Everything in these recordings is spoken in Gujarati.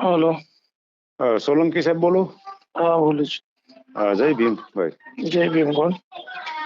હલો સોલંકી સાહેબ બોલો હા બોલું હા, જય ભીમ ભાઈ છું જય ભીમ કોણ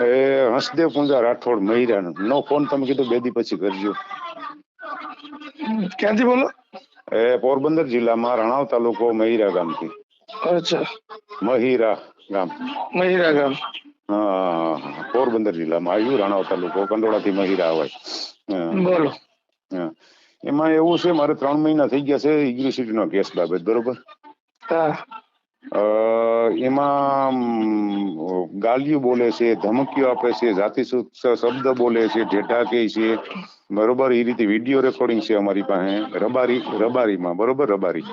એ હસદેવ પૂંજા રાઠોડ મહિરાનો નો ફોન તમે કીધું બે દી પછી કરજો ક્યાંથી બોલો એ પોરબંદર જિલ્લામાં રણાવ તાલુકો મહિરા ગામથી અચ્છા મહિરા ગામ મહિરા ગામ હા. પોરબંદર જિલ્લામાં આવ્યું રણાવ તાલુકો કંડોળાથી મહિરા આવે બોલો હા. એમાં એવું છે મારે ત્રણ મહિના થઈ ગયા છે યુનિવર્સિટીનો કેસ બાબત બરોબર? અ, એમાં ગાલિયું બોલે છે ધમકીઓ આપે છે જાતિ શબ્દ બોલે છે ઢેઢા કહે છે બરોબર? એ રીતે વીડિયો રેકોર્ડિંગ છે અમારી પાસે રબારી રબારીમાં બરોબર? રબારી.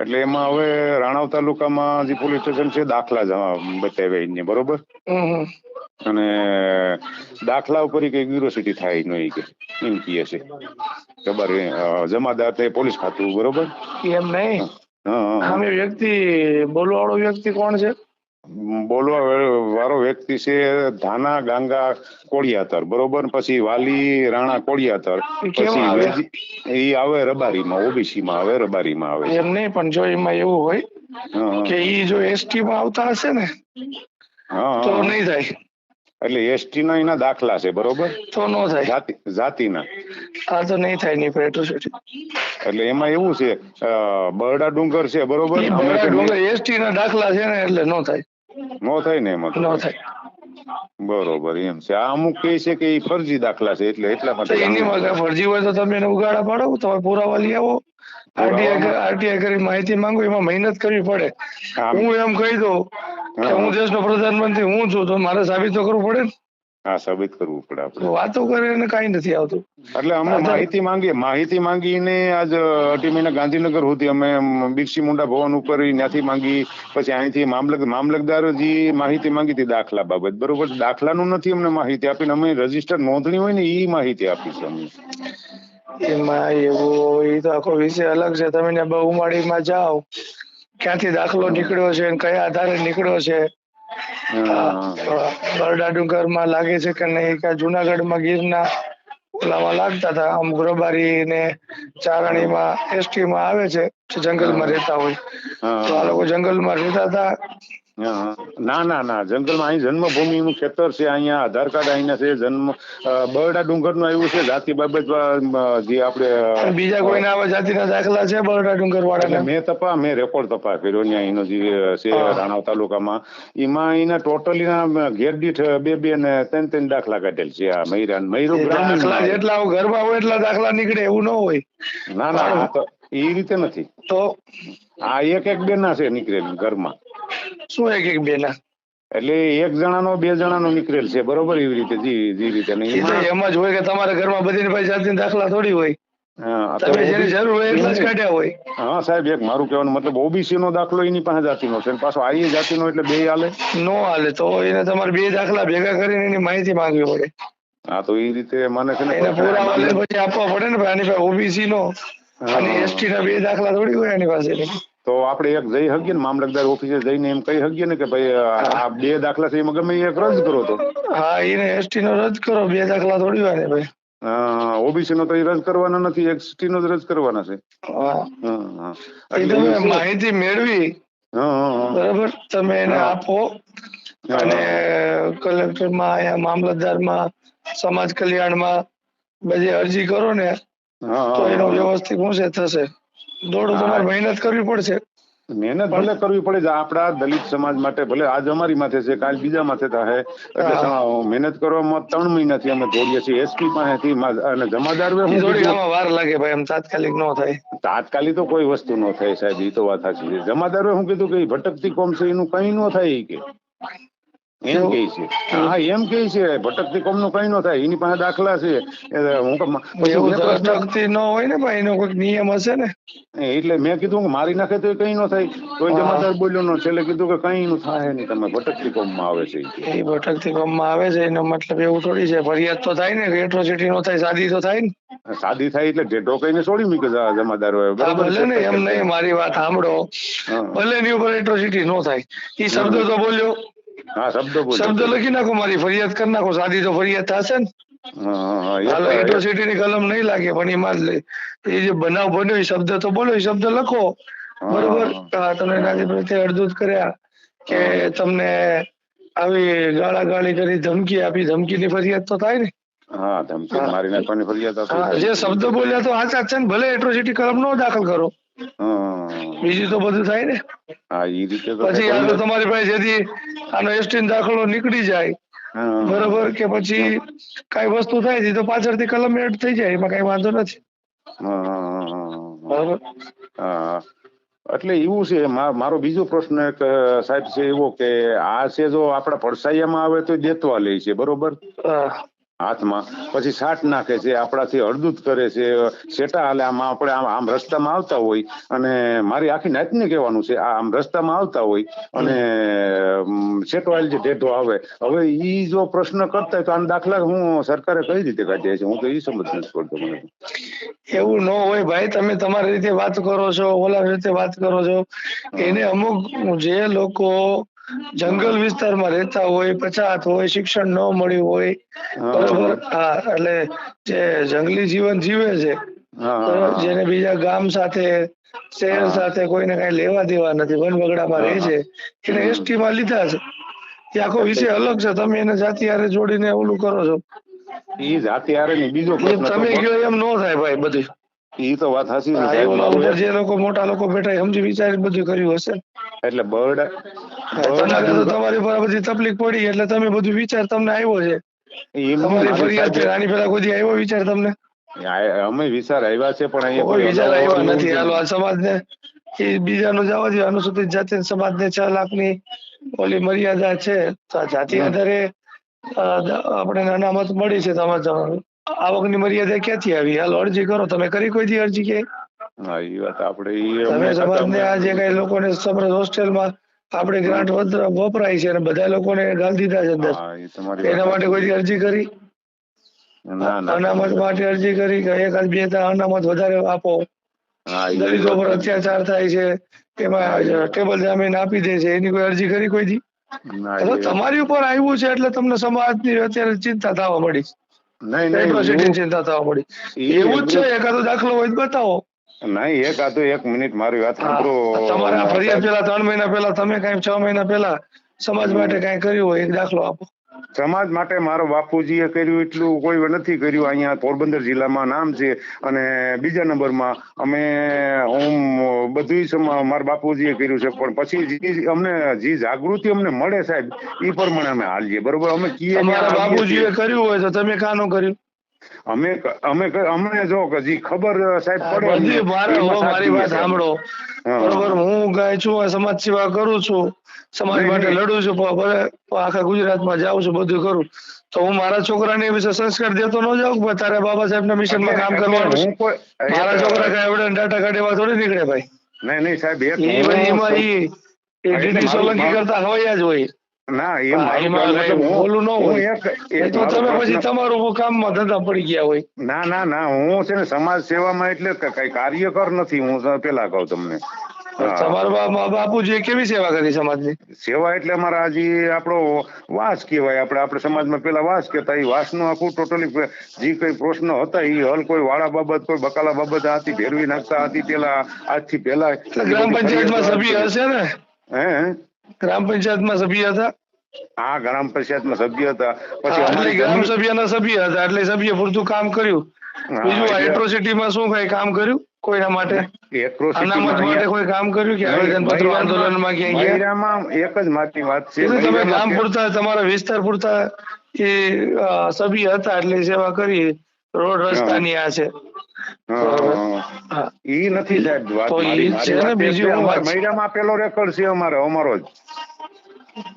એટલે એમાં હવે રાણાવ તાલુકામાં જે પોલીસ સ્ટેશન છે દાખલા જવા બતાવ્યા એને બરોબર. અને દાખલા ઉપર કે યુનિવર્સિટી થાય નહીં કે એમ કહે છે. ખબર જમાદાર તે પોલીસ ખાતું બરોબર? એમ નહીં? સામે વ્યક્તિ બોલવાળો વ્યક્તિ કોણ છે? બોલવા વાળો વ્યક્તિ છે ધાના ગાંગા કોળિયાતર બરોબર? પછી વાલી રાણા કોળિયાતર પછી એ ઈ આવે રબારીમાં ઓબીસી માં આવે રબારીમાં આવે એમ નહીં પણ જો એમાં એવું હોય કે ઈ જો એસટી માં આવતા હશે ને હા, તો નહીં થાય. એટલે એસટી ના એના દાખલા છે બરોબર? તો નો થાય. જાતિ જાતિના. આ તો નહીં થાય નહીં એટ્રોસિટી એટલે એમાં એવું છે બરડા ડુંગર છે બરોબર? તો ડુંગર એસટી ના દાખલા છે ને એટલે નો થાય. નો થાય ને એમાં નો થાય. બરોબર એમ છે. આ અમુક કહે છે કે એ ફરજી દાખલા છે એટલે એટલા માટે એની ફરજી હોય તો તમે એને ઉગાડા પાડો તમે પુરાવા લઈ આવો. આરટીઆઈ કરી માહિતી માંગો એમાં મહેનત કરવી પડે. હું. એમ કહી દઉં કે હા. દેશનો પ્રધાનમંત્રી હું છું તો મારે સાબિત તો કરવું પડે હા સાબિત કરવું પડે આપણે. વાતો કરે ને કઈ નથી આવતું. એટલે અમે માહિતી માંગીએ. માહિતી માંગીને આજ અઢી મહિના ગાંધીનગર સુધી અમે બિરસી મુંડા ભવન ઉપર ત્યાંથી માંગી પછી અહીંથી મામલક મામલતદાર જે માહિતી માંગી હતી દાખલા બાબત. બરોબર? દાખલાનું નથી અમને માહિતી આપીને અમે રજિસ્ટર નોંધણી હોય ને એ માહિતી આપી છે અમને એમાં એવું એ તો આખો વિષય અલગ છે. તમે ત્યાં બહુમાળીમાં જાઓ ક્યાંથી દાખલો નીકળ્યો છે અને કયા આધારે નીકળ્યો છે. બરડા ડુંગરમાં લાગે છે કે નહીં? કે જુનાગઢમાં ગીરના ઓલામાં લાગતા હતા. અમુક રબારી ને ચારણીમાં એસટી માં આવે છે જંગલ જંગલમાં રહેતા હોય. તો આ લોકો જંગલમાં રહેતા હતા. ના ના ના જંગલમાં અહીં જન્મભૂમિનું ખેતર છે અહીંયા આધાર કાર્ડ અહીંયા છે જન્મ બરડા ડુંગરનું આવ્યું છે જાતિ બાબત જે આપણે બીજા કોઈના આવા જાતિના દાખલા છે બરડા ડુંગર એટલે મેં તપા મેં રેકોર્ડ તપા કર્યો ને અહીંનો જે છે. રાણાવ તાલુકામાં એમાં એના ટોટલી ના ઘેર દીઠ બે બે ને ત્રણ ત્રણ દાખલા કાઢેલ છે આ મૈરા મૈરો ગ્રામીણ જેટલા ઘરમાં હોય એટલા દાખલા નીકળે એવું ન હોય. ના ના એ રીતે નથી. તો આ એક એક બે ના છે નીકળેલ ઘરમાં. શું એક એક બે ના એટલે એક જણાનો બે જણાનો નીકળેલ છે બરોબર એવી રીતે જી જી રીતે. ને એમાં જ હોય કે તમારા ઘરમાં બધી ભાઈ જાતિના દાખલા થોડી હોય. હા, તમે જેની જરૂર હોય એટલા જ કાઢ્યા હોય. હા સાહેબ એક મારું કહેવાનું મતલબ ઓબીસી નો દાખલો એની પાસે જાતિનો છે પાછો આઈ જાતિનો એટલે બે હાલે? નો હાલે તો એને તમારે બે દાખલા ભેગા કરીને એની માહિતી માંગવી પડે. હા તો એ રીતે મને છે ને પૂરા પછી આપવા પડે ને ભાઈ આની પાસે ઓબીસી નો અને એસટી ના બે દાખલા થોડી હોય એની પાસે તો આપણે એક જઈ શકીએ ને મામલતદાર ઓફિસે જઈને એમ કહી શકીએ ને કે ભાઈ આ બે દાખલા છે એમાં ગમે એ એક રદ કરો તો. હા એને એસટી નો રદ કરો બે દાખલા થોડી વાર ભાઈ. ઓબીસી નો તો એ રદ કરવાના નથી એસટી નો જ રદ કરવાના છે. તમે માહિતી મેળવી. બરાબર? તમે એને આપો અને અને કલેક્ટરમાં અહીંયા મામલતદારમાં સમાજ કલ્યાણમાં બધી અરજી કરો ને તો એનો વ્યવસ્થિત હું છે થશે? દોડો તમારે મહેનત કરવી પડશે. મહેનત ભલે કરવી પડે છે આપણા દલિત સમાજ માટે ભલે આજ અમારી માથે છે કાલ બીજા માથે થાય એટલે મહેનત કરવામાં ત્રણ મહિનાથી અમે દોડીએ છીએ. એસપી પાસેથી અને જમાદાર વાર લાગે ભાઈ એમ તાત્કાલિક ન થાય. તાત્કાલિક તો કોઈ વસ્તુ ન થાય સાહેબ એ તો વાત સાચી છે. જમાદારોએ શું કીધું કે ભટકતી કોમ છે એનું કઈ ન થાય કે. એમ કે છે. હા એમ કે છે. ભટકતી કોમનું કઈ ન થાય. એની પાસે દાખલા છે. હું કહું, એવું મેં તો પ્રશ્ન અટકતી ન હોય ને ભાઈ એનો કોઈ નિયમ હશે ને? એટલે મેં કીધું કે મારી નાખે તો કઈ ન થાય. કોઈ જમાદાર બોલ્યો ન છેલ્લે કીધું કે કઈ ન થાય નહીં. તમે ભટકતી કોમમાં આવે છે. એ ભટકતી કામમાં આવે છે એનો મતલબ એવું થોડી છે. ફરિયાદ તો થાય ને એટ્રોસિટી નો થાય સાદી તો થાય ને. સાદી થાય એટલે ઢેઢો કઈને છોડી મૂકે જમાદાર જમાદારો બરાબર ભલે ને એમ નહીં મારી વાત સાંભળો. ભલે એની ઉપર એટ્રોસિટી નો થાય. એ શબ્દ તો બોલ્યો. હા શબ્દ બોલ્યો શબ્દ લખી નાખો મારી ફરિયાદ કરી નાખો સાદી તો ફરિયાદ થશે ને. હાલો એટ્રોસિટી ની કલમ નહીં લાગે પણ એમાં એ જે બનાવ બન્યો એ શબ્દ તો બોલો એ શબ્દ લખો. બરોબર? તમે નાજી પ્રત્યે અડધૂત કર્યા કે તમને આવી ગાળાગાળી કરી ધમકી આપી ધમકીની ફરિયાદ તો થાય ને. હા ધમકી મારી નાખવાની ફરિયાદ જે શબ્દ બોલ્યા તો આ છે ને ભલે એટ્રોસિટી કલમ નો દાખલ કરો. બીજું તો બધું થાય ને. હા એ રીતે તો પછી. આ તો તમારી પાસે જેથી આનો એસટી દાખલો નીકળી જાય બરોબર કે પછી કઈ વસ્તુ થાય છે તો પાછળથી કલમ એડ થઈ જાય એમાં કઈ વાંધો નથી. બરોબર હા એટલે એવું છે મારો બીજો પ્રશ્ન એક સાહેબ છે એવો કે આ છે જો આપણા પડસાયામાં આવે તો દેતવા લે છે બરોબર. હાથમાં. પછી સાટ નાખે છે આપણાથી હળદૂત કરે છે સેટા હાલે આમ આપણે આમ આમ રસ્તામાં આવતા હોય. અને મારી આખી નાતને કહેવાનું છે આ આમ રસ્તામાં આવતા હોય અને સેટવાયેલ જે ઢેઢો આવે. હવે ઈ જો પ્રશ્ન કરતા હોય તો આના દાખલા હું સરકારે કઈ રીતે કાઢ્યા છે? હું તો એ સમજ નથી પડતો મને. એવું ન હોય ભાઈ તમે તમારી રીતે વાત કરો છો ઓલા રીતે વાત કરો છો. એને અમુક જે લોકો જંગલ વિસ્તારમાં રહેતા હોય પછાત હોય શિક્ષણ ન મળ્યું હોય બરોબર? હા એટલે જે જંગલી જીવન જીવે છે જેને બીજા ગામ સાથે શહેર સાથે કોઈને કઈ લેવા દેવા નથી વન વગડામાં રહે છે એને એસટી માં લીધા છે. એ આખો વિષય અલગ છે તમે એને જાતિ હારે જોડીને ઓલું કરો છો. એ જાતિ હારે ને બીજો તમે ગયો એમ નો થાય ભાઈ બધું. ઈ તો વાત સાચી છે જે લોકો મોટા લોકો બેઠા સમજી વિચારી બધું કર્યું હશે. એટલે બર્ડ તમારે પર બધી તકલીફ પડી એટલે તમે બધું વિચાર તમને આવ્યો છે. તમારી ફરિયાદ છે. આની પેલા કોઈ આવ્યો વિચાર તમને? અમે વિચાર આવ્યા છે પણ અહીંયા કોઈ વિચાર આવ્યો નથી. હાલો આ સમાજને એ બીજાનો જવા દે અનુસૂચિત જાતિ સમાજને છ લાખની ઓલી મર્યાદા છે. તો જાતિ. આધારે આપણે અનામત મળી છે તમારે જવાનું. આવકની મર્યાદા ક્યાંથી આવી? હાલ અરજી કરો. તમે કરી કોઈ દી અરજી કે હા એ વાત આપણે તમે સમાજને આ જે કઈ લોકોને સમરસ હોસ્ટેલમાં આપણે ગ્રાન્ટ વપરા- વપરાય છે અને બધા લોકોને ગાળ દીધા છે અંદર. એના માટે કોઈ અરજી કરી? ના ના. અનામત માટે અરજી કરી કે એકાદ બે અનામત વધારે આપો. દલિતો પર અત્યાચાર થાય છે એમાં ટેબલ જામીન આપી દે છે એની કોઈ અરજી કરી કોઈ દી ના, તમારી ઉપર આવ્યું છે એટલે તમને સમાજની અત્યારે ચિંતા થવા મળી. નહીં ચિંતા થવા મળી. એવું જ છે એકાદો દાખલો હોય તો બતાવો. નહીં એક આ તો એક મિનિટ મારી વાત સાંભળો. તમારે ફરિયાદ પેલા ત્રણ મહિના પહેલા તમે કઈ છ મહિના પહેલા સમાજ માટે કઈ કર્યું હોય એક દાખલો આપો. સમાજ માટે મારો બાપુજીએ કર્યું એટલું કોઈ નથી કર્યું. અહીંયા પોરબંદર જિલ્લામાં નામ છે અને બીજા નંબરમાં અમે હું બધું મારા બાપુજીએ કર્યું છે. પણ પછી જે અમને જે જાગૃતિ અમને મળે સાહેબ એ પ્રમાણે અમે હાલીએ. બરોબર? અમે કીએ. બાપુજીએ કર્યું હોય તો તમે કાનું કર્યું? અમે અમે અમને જો જે ખબર સાહેબ પડે બધી મારે હો મારી વાત સાંભળો. બરોબર હું ગાય છું સમાજ સેવા કરું છું. સમાજ માટે લડું છું આખા ગુજરાતમાં જાઉં છું બધું કરું. તો હું મારા છોકરાને એ વિશે સંસ્કાર દેતો ન જાઉં કે તારે બાબા સાહેબના મિશનમાં કામ કરવાનું મારા છોકરા કઈ એવડે ડાટા કાઢે થોડી નીકળે ભાઈ. નહીં નહીં સાહેબ એ એમાં એ ડીડી સોલંકી કરતા હોય જ હોય. ના એ બોલું ન હોય. એ તો તમે પછી તમારું કામમાં ધંધા પડી ગયા હોય. ના ના ના હું છે ને સમાજ સેવામાં એટલે કઈ કાર્યકર નથી હું પેલા કહું તમને. તમારા કેવી સેવા કરી સમાજની? સેવા એટલે અમારા જે આપણો વાસ કહેવાય. આપણે આપણે સમાજમાં પેલા વાસ કહેતા એ વાસનું આખું ટોટલી જે કઈ પ્રશ્ન હતા એ હલ કોઈ વાળા બાબત કોઈ બકાલા બાબત આ હતી ભેરવી નાખતા હતી પેલા આજથી પેલા ગ્રામ પંચાયતમાં સભ્ય હશે ને? હે? ગ્રામ પંચાયતમાં સભ્ય હતા? હા ગ્રામ પંચાયતમાં સભ્ય હતા. પછી અમારી ગ્રામ સભ્યના સભ્ય હતા એટલે સભ્ય પૂરતું કામ કર્યું. બીજું એટ્રોસિટીમાં શું કઈ કામ કર્યું કોઈના માટે? અનામત માટે કોઈ કામ કર્યું કે આવેદન પત્ર આંદોલનમાં ક્યાંય ગયા? એક જ મારી વાત છે. તમે ગામ પૂરતા તમારા વિસ્તાર પૂરતા એ સભ્ય હતા એટલે સેવા કરી રોડ રસ્તાની આ છે. ઈ નથી સાહેબ વાત મારી બીજું મહિનામાં પેલો રેકોર્ડ છે અમારો અમારો જ.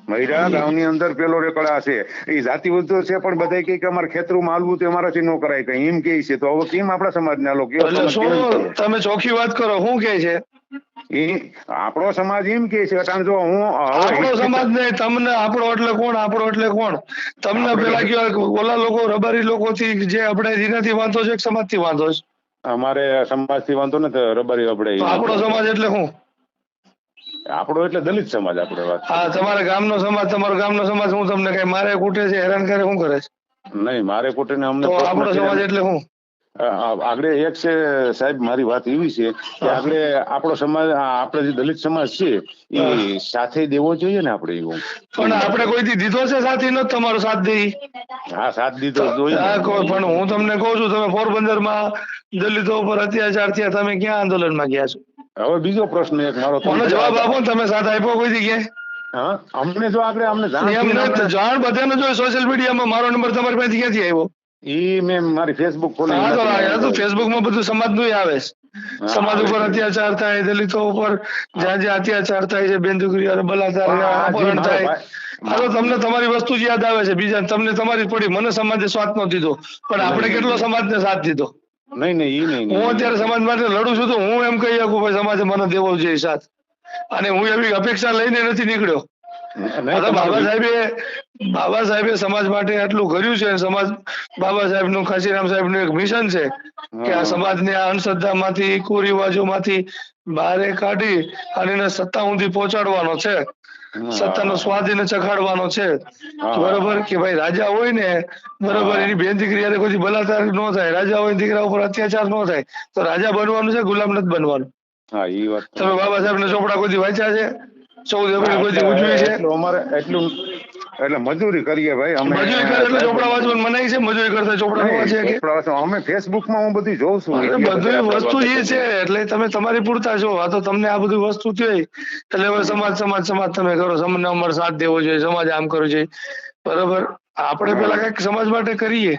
મહિરા ગામની અંદર પેલો રેકડા છે. એ જાતિ વધુ છે પણ બધા કહે કે અમારે ખેતરમાં હાલવું તો અમારાથી ન કરાય કઈ. એમ કે છે. તો હવે કેમ આપણા સમાજના લોકો? સમાજ તમે ચોખ્ખી વાત કરો શું કે છે? આપણો સમાજ એમ કે છે કારણ જો હું આપણો સમાજ ને તમને આપણો એટલે કોણ આપણો એટલે કોણ? તમને પેલા કયો ઓલા લોકો રબારી લોકો થી જે આપણે જેનાથી વાંધો છે સમાજથી વાંધો છે. અમારે સમાજથી વાંધો નથી રબારી આપણે આપણો સમાજ એટલે શું આપણો એટલે દલિત સમાજ આપણે વાત હા તમારા ગામનો સમાજ તમારો ગામનો સમાજ હું તમને કઈ મારે કૂટે છે હેરાન કરે શું કરે છે? નહીં મારે કોટીને અમને આપણો સમાજ એટલે હું? આગળ એક છે સાહેબ મારી વાત એવી છે કે આપણે આપણો સમાજ આપણે જે દલિત સમાજ છે એ સાથે દેવો જોઈએ ને આપણે એવું? પણ આપણે કોઈથી દીધો છે સાથી? નો તમારો સાથ દઈ હા સાથ દીધો જોઈએ ને. પણ હું તમને કહું છું તમે પોરબંદરમાં દલિતો ઉપર અત્યાચાર થયા તમે ક્યાં આંદોલનમાં ગયા છો? હવે બીજો પ્રશ્ન એક મારો તમને જવાબ આપો ને તમે સાથ આપ્યો કોઈ જગ્યાએ? હા અમને જો આપણે અમને જાણ જાણ બધાને જો સોશિયલ મીડિયામાં મારો નંબર તમારી પાસે ક્યાંથી આવ્યો? ઈ મેં મારી ફેસબુક ખોલી હા તો બધું સમાજનું આવે સમાજ ઉપર અત્યાચાર થાય દલિતો ઉપર જ્યાં જ્યાં અત્યાચાર થાય છે બેન દીકરીઓને બલાત્કાર અપહરણ થાય. હાલો તમને તમારી વસ્તુ જ યાદ આવે છે. બીજા તમને તમારી પડી મને સમાજે સ્વાદ નો દીધો. પણ આપણે કેટલો સમાજને સાથ દીધો? નહીં નહીં ઈ નહીં હું અત્યારે સમાજ માટે લડું છું તો હું એમ કહી શકું ભાઈ સમાજે મને દેવો જોઈએ સાથ અને હું એવી અપેક્ષા લઈને નથી નીકળ્યો. બાબા સાહેબે બાબા સાહેબે સમાજ માટે આટલું કર્યું છે સમાજ બાબા સાહેબનું કાશીરામ સાહેબનું એક મિશન છે કે આ સમાજને આ અંધશ્રદ્ધા માંથી કુરિવાજો કુરિવાજોમાંથી બહારે કાઢી અને એને સત્તા સુધી પહોંચાડવાનો છે. સત્તાનો સ્વાદ એને ચખાડવાનો છે. બરોબર કે ભાઈ રાજા હોય ને બરોબર એની બેન દીકરી હારે કોઈ બલાત્કાર ન થાય રાજા હોય દીકરા ઉપર અત્યાચાર ન થાય તો રાજા બનવાનું છે ગુલામ નથી બનવાનું. હા એ વાત તમે બાબા સાહેબ ના ચોપડા કોઈ વાંચ્યા છે? ચૌદ એપ્રિલ કોઈ ઉજવી છે? અમારે એટલું એટલે મજૂરી કરીએ ભાઈ અમે મજૂરી કરે એટલે ચોપડા વાંચવાનું મનાય છે મજૂરી કરતા ચોપડા વાંચે કે? ચોપડા. અમે ફેસબુકમાં હું બધી જોઉં છું. એટલે બધું વસ્તુ એ છે એટલે તમે તમારી પૂરતા છો. આ તો તમને આ બધી વસ્તુ થઈ એટલે હવે સમાજ સમાજ સમાજ તમે કરો. સમાજ અમારો સાથ દેવો જોઈએ સમાજ આમ કરવું જોઈએ. બરોબર? આપણે પેલા કંઈક સમાજ માટે કરીએ.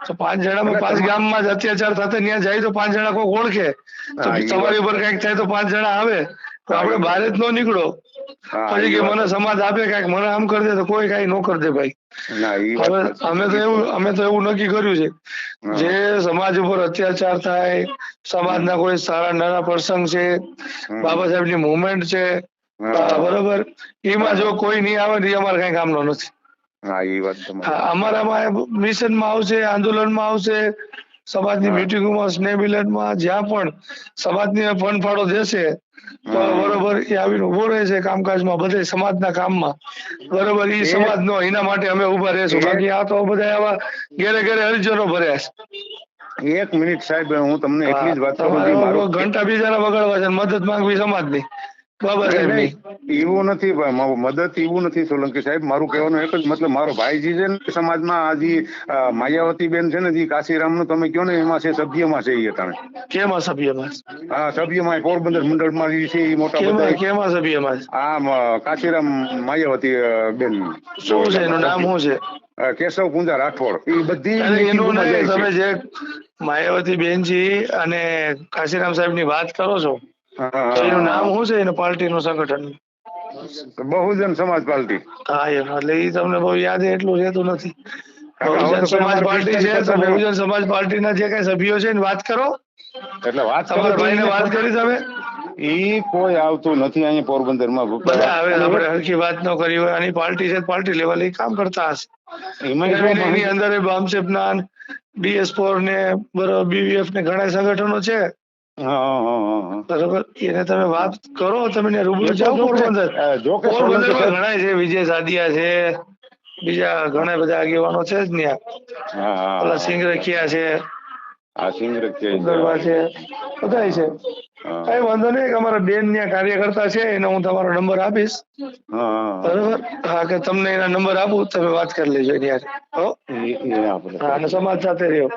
તો પાંચ જણામાં પાંચ ગામમાં જ અત્યાચાર થતા ત્યાં જાય તો પાંચ જણા કોઈ ઓળખે. તો તમારી ઉપર કંઈક થાય તો પાંચ જણા આવે. તો આપણે બહાર જ ન નીકળો. પછી કે મને સમાજ આપે કંઈક મને આમ કરી દે તો કોઈ કઈ ન કરી દે ભાઈ. અમે તો એવું અમે તો એવું નક્કી કર્યું છે. જે સમાજ ઉપર અત્યાચાર થાય સમાજના કોઈ સારા નાના પ્રસંગ છે બાબા સાહેબની મુવમેન્ટ છે બરોબર. એમાં જો કોઈ નહીં આવે ને એ અમારે કઈ કામનો નથી. હા ઈ વાત અમારામાં મિશનમાં આવશે આંદોલનમાં આવશે સમાજની. મિટિંગોમાં સ્નેહ મિલનમાં જ્યાં પણ સમાજની ફંડ ફાળો દેશે તો બરોબર એ આવીને ઊભો રહે છે કામકાજમાં બધે સમાજના કામમાં. બરોબર એ સમાજનો એના માટે અમે ઊભા રહેશું. બાકી આ તો બધા આવા ઘેરે ઘેરે હરિજનો ભર્યા છે. એક મિનિટ સાહેબ હું તમને એટલી જ વાત ઘંટા બીજાના વગાડવા છે મદદ માંગવી સમાજની. એવું નથી મદદ એવું નથી સોલંકી સાહેબ. મારું કહેવાનું એક જ મતલબ મારો ભાઈજી છે ને સમાજમાં આ જે માયાવતી બેન છે ને જે કાશીરામનું તમે કહો ને એમાં છે સભ્યમાં છે એ તમે કેમાં સભ્યમાં? હા સભ્યમાં પોરબંદર મંડળમાં જે છે એ મોટા બધા. કેમાં સભ્યમાં? આ કાશીરામ માયાવતી બેન શું છે એનું નામ શું છે? કેશવ પૂંજા રાઠોડ. એ બધી એનું તમે જે માયાવતી બેનજી અને કાશીરામ સાહેબની વાત કરો છો એનું. નામ શું છે? એનું પાર્ટીનું સંગઠન? બહુજન સમાજ પાર્ટી. હા એમ. એટલે એ તમને બહુ યાદ એટલું રહેતું નથી. બહુજન સમાજ પાર્ટી છે તો બહુજન સમાજ પાર્ટીના જે કઈ સભ્યો છે એની વાત કરો. એટલે વાત તમારા ભાઈને. વાત કરી તમે. ઈ કોઈ આવતું નથી અહીંયા પોરબંદરમાં બધા હવે આપણે હરખી વાત ન કરી હોય. આની પાર્ટી છે પાર્ટી લેવલે કામ કરતા હશે. એની અંદર અંદર બામસેપના બીએસ ફોર ને બરોબર બીવીએફ ને ઘણા સંગઠનો છે. બરોબર. એને તમે વાત કરો તમે રૂબરૂ જાઓ પોરબંદર ઘણા છે. વિજય સાદિયા છે બીજા ઘણા બધા આગેવાનો છે જ ત્યાં ઓલા હા. સિંહ રખિયા છે આ સિંગરજ છે. છે બધા છે. કઈ વાંધો નહીં કે અમારા બેન ત્યાં કાર્યકર્તા છે એને હું તમારો નંબર આપીશ. બરોબર? હા કે તમને એના નંબર આપું તમે વાત કરી લેજો એની અને સમાજ સાથે રહ્યો.